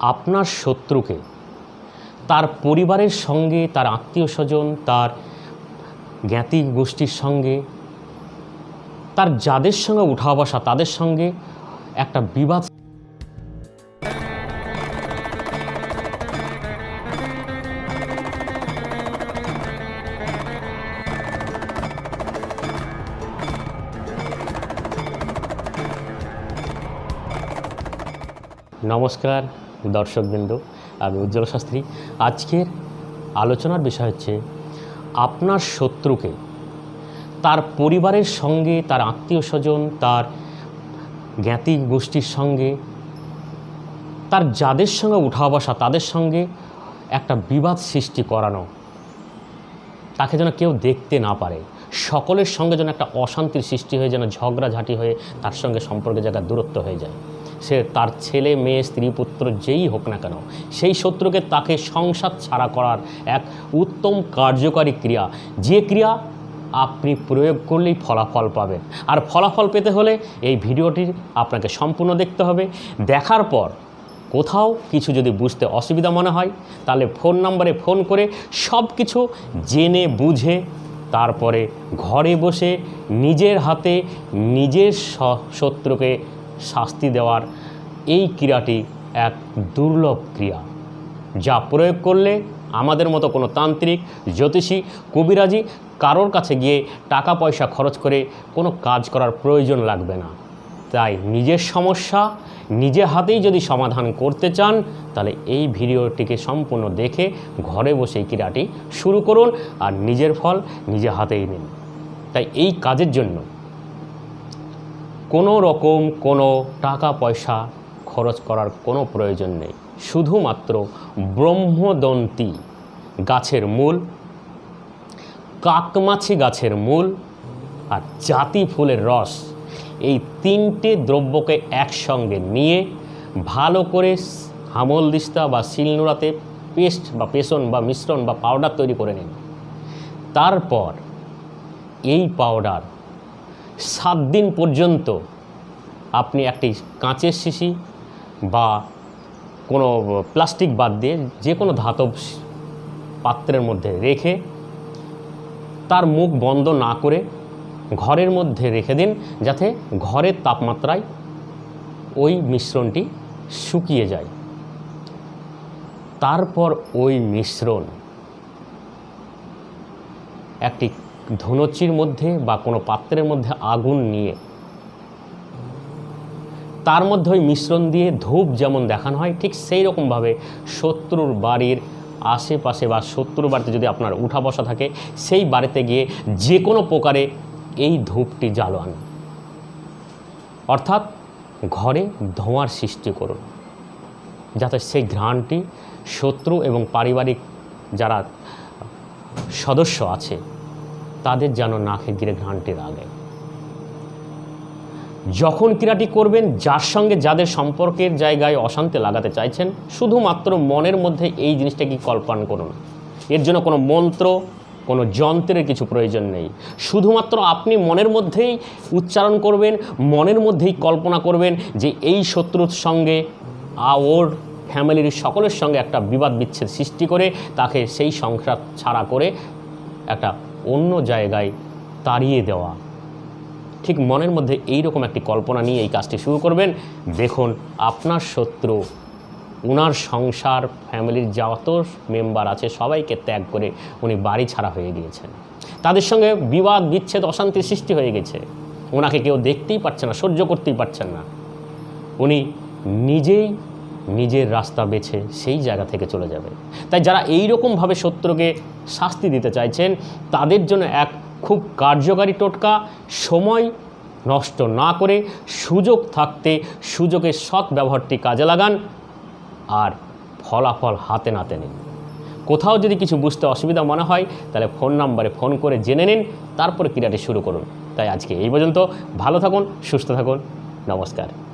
আপনার শত্রুকে, তার পরিবারের সঙ্গে, তার আত্মীয় স্বজন, তার জ্ঞাতি গোষ্ঠীর সঙ্গে, তার যাদের সঙ্গে উঠা বসা, তাদের সঙ্গে একটা বিবাদ। নমস্কার। দর্শকবৃন্দ আমি উজ্জ্বল শাস্ত্রী। আজকের আলোচনার বিষয় হচ্ছে, আপনার শত্রুকে, তার পরিবারের সঙ্গে, তার আত্মীয় স্বজন, তার জ্ঞাতি গোষ্ঠীর সঙ্গে, তার যাদের সঙ্গে উঠা বসা, তাদের সঙ্গে একটা বিবাদ সৃষ্টি করানো, তাকে যেন কেউ দেখতে না পারে, সকলের সঙ্গে যেন একটা অশান্তির সৃষ্টি হয়ে, যেন ঝগড়াঝাঁটি হয়ে তার সঙ্গে সম্পর্কে জায়গায় দূরত্ব হয়ে যায়। সে তার ছেলে, মেয়ে, স্ত্রী, পুত্র যেই হোক না কেন, সেই শত্রুকে তাকে সংসার ছাড়া করার এক উত্তম কার্যকারী ক্রিয়া। যে ক্রিয়া আপনি প্রয়োগ করলেই ফলাফল পাবেন। আর ফলাফল পেতে হলে এই ভিডিওটি আপনাকে সম্পূর্ণ দেখতে হবে। দেখার পর কোথাও কিছু যদি বুঝতে অসুবিধা মনে হয়, তাহলে ফোন নাম্বারে ফোন করে সব কিছু জেনে বুঝে তারপরে ঘরে বসে নিজের হাতে নিজের শত্রুকে শাস্তি দেওয়ার এই ক্রিয়াটি এক দুর্লভ ক্রিয়া, যা প্রয়োগ করলে আমাদের মতো কোনো তান্ত্রিক, জ্যোতিষী, কবিরাজি কারোর কাছে গিয়ে টাকা পয়সা খরচ করে কোনো কাজ করার প্রয়োজন লাগবে না। তাই নিজের সমস্যা নিজে হাতেই যদি সমাধান করতে চান, তাহলে এই ভিডিওটিকে সম্পূর্ণ দেখে ঘরে বসে এই ক্রীড়াটি শুরু করুন আর নিজের ফল নিজে হাতেই নিন। তাই এই কাজের জন্য কোনো রকম কোনো টাকা পয়সা খরচ করার কোনো প্রয়োজন নেই। শুধুমাত্র ব্রহ্মদন্তী গাছের মূল, কাকমাছি গাছের মূল আর জাতি ফুলের রস এই তিনটে দ্রব্যকে একসঙ্গে নিয়ে ভালো করে হামল দিস্তা বা শিলনোড়াতে পেস্ট বা পেষণ বা মিশ্রণ বা পাউডার তৈরি করে নিন। তারপর এই পাউডার সাত দিন পর্যন্ত আপনি একটি কাঁচের শিশি বা কোনো প্লাস্টিক বাদ দিয়ে যে কোনো ধাতব পাত্রের মধ্যে রেখে তার মুখ বন্ধ না করে ঘরের মধ্যে রেখে দিন, যাতে ঘরের তাপমাত্রায় ওই মিশ্রণটি শুকিয়ে যায়। তারপর ওই মিশ্রণ একটি ধনুচির মধ্যে বা কোনো পাত্রের মধ্যে আগুন নিয়ে, তার মধ্যে ওই মিশ্রণ দিয়ে ধূপ যেমন দেখানো হয়, ঠিক সেই রকমভাবে শত্রুর বাড়ির আশেপাশে বা শত্রুর বাড়িতে যদি আপনার উঠা বসা থাকে, সেই বাড়িতে গিয়ে যে কোনো প্রকারে এই ধূপটি জ্বালান। অর্থাৎ ঘরে ধোঁয়ার সৃষ্টি করুন, যাতে সেই ঘ্রাণটি শত্রু এবং পারিবারিক যারা সদস্য আছে তাদের যেন নাকে গিরে ঘ্রাণটি লাগে যখন ক্রীড়াটি করবেন, যার সঙ্গে যাদের সম্পর্কের জায়গায় অশান্তি লাগাতে চাইছেন, শুধুমাত্র মনের মধ্যে এই জিনিসটাকে কল্পনা করুন। এর জন্য কোনো মন্ত্র, কোনো যন্ত্রের কিছু প্রয়োজন নেই। শুধুমাত্র আপনি মনের মধ্যেই উচ্চারণ করবেন, মনের মধ্যেই কল্পনা করবেন যে এই শত্রুর সঙ্গে ওর ফ্যামিলির সকলের সঙ্গে একটা বিবাদ বিচ্ছেদ সৃষ্টি করে, তাকে সেই সংসার ছাড়া করে একটা অন্য জায়গায় তাড়িয়ে দেওয়া। ঠিক মনের মধ্যে এই রকম একটি কল্পনা নিয়ে এই কাজটি শুরু করবেন। দেখুন, আপনার শত্রু ওনার সংসার, ফ্যামিলির যত মেম্বার আছে, সবাইকে ত্যাগ করে উনি বাড়ি ছাড়া হয়ে গিয়েছেন। তাদের সঙ্গে বিবাদ, বিচ্ছেদ, অশান্তির সৃষ্টি হয়ে গেছে। ওনাকে কেউ দেখতেই পারছে না, সহ্য করতেই পারছেন না। উনি নিজেই নিজের রাস্তা বেছে সেই জায়গা থেকে চলে যাবে। তাই যারা এই রকমভাবে শত্রুকে শাস্তি দিতে চাইছেন, তাদের জন্য এক খুব কার্যকারী টোটকা, সময় নষ্ট না করে সুযোগ থাকতে সুযোগের সৎ ব্যবহারটি কাজে লাগান আর ফলাফল হাতে নাতে নিন। কোথাও যদি কিছু বুঝতে অসুবিধা মনে হয়, তাহলে ফোন নাম্বারে ফোন করে জেনে নিন, তারপরে ক্রীড়াটি শুরু করুন। তাই আজকে এই পর্যন্ত, ভালো থাকুন, সুস্থ থাকুন, নমস্কার।